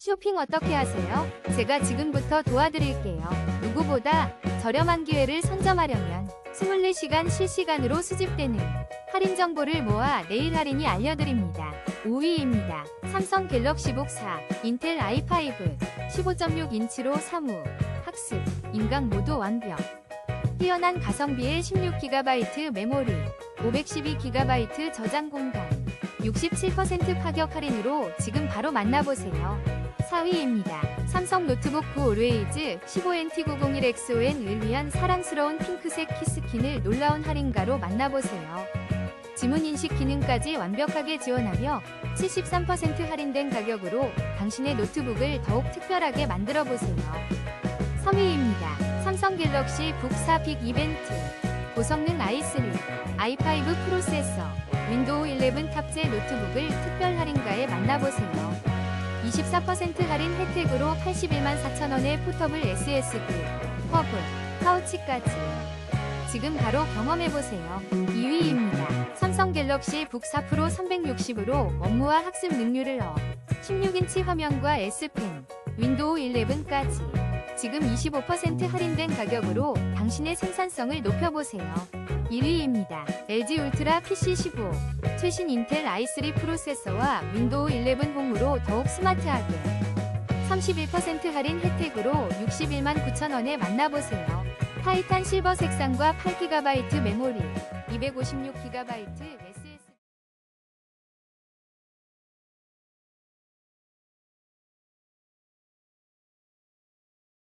쇼핑 어떻게 하세요? 제가 지금부터 도와드릴게요. 누구보다 저렴한 기회를 선점하려면 24시간 실시간으로 수집되는 할인 정보를 모아 내일 할인이 알려드립니다. 5위입니다. 삼성 갤럭시 북 4, 인텔 i5, 15.6인치로 사무, 학습, 인강 모두 완벽. 뛰어난 가성비의 16GB 메모리, 512GB 저장 공간, 67% 파격 할인으로 지금 바로 만나보세요. 4위입니다. 삼성 노트북 9 올웨이즈 15NT901XON을 위한 사랑스러운 핑크색 키스킨을 놀라운 할인가로 만나보세요. 지문 인식 기능까지 완벽하게 지원하며 73% 할인된 가격으로 당신의 노트북을 더욱 특별하게 만들어 보세요. 3위입니다. 삼성 갤럭시 북 4 빅 이벤트 고성능 i3, i5 프로세서, 윈도우 11 탑재 노트북을 특별 할인가에 만나보세요. 24% 할인 혜택으로 81만 4천원의 포터블 SSD, 허브, 파우치까지. 지금 바로 경험해보세요. 2위입니다. 삼성 갤럭시 북 4 프로 360으로 업무와 학습 능률을 업. 16인치 화면과 S펜, 윈도우 11까지. 지금 25% 할인된 가격으로 당신의 생산성을 높여보세요. 1위입니다. LG 울트라 PC15 최신 인텔 i3 프로세서와 윈도우 11 홈으로 더욱 스마트하게 31% 할인 혜택으로 61만 9천원에 만나보세요. 타이탄 실버 색상과 8GB 메모리 256GB